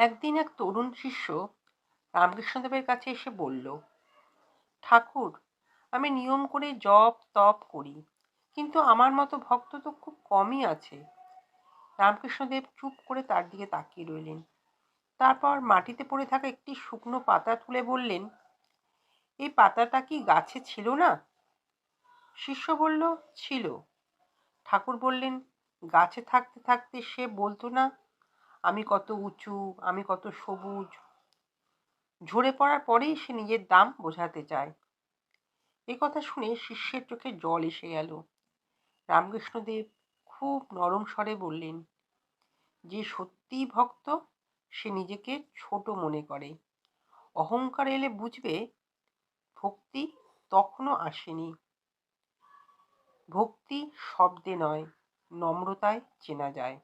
একদিন এক তরুণ শিষ্য রামকৃষ্ণদেবের কাছে এসে বলল, ঠাকুর, আমি নিয়ম করে জপ, তপ করি, কিন্তু আমার মতো ভক্ত তো খুব কমই আছে। রামকৃষ্ণদেব চুপ করে তার দিকে তাকিয়ে রইলেন। তারপর মাটিতে পড়ে থাকা একটি শুকনো পাতা তুলে বললেন এই পাতাটা কি গাছে ছিল না? শিষ্য বলল, ছিল। ঠাকুর বললেন, গাছে থাকতে থাকতে সে বলতো না আমি কত উঁচু, আমি কত সবুজ। ঝরে পড়ার পরেই সে নিজের দাম বোঝাতে চায়। এ কথা শুনে শিষ্যের চোখে জল এসে গেল। রামকৃষ্ণদেব খুব নরম স্বরে বললেন, যে সত্যিই ভক্ত, সে নিজেকে ছোট মনে করে। অহংকার এলে বুঝবে, ভক্তি তখনও আসেনি। ভক্তি শব্দে নয়, নম্রতায় চেনা যায়।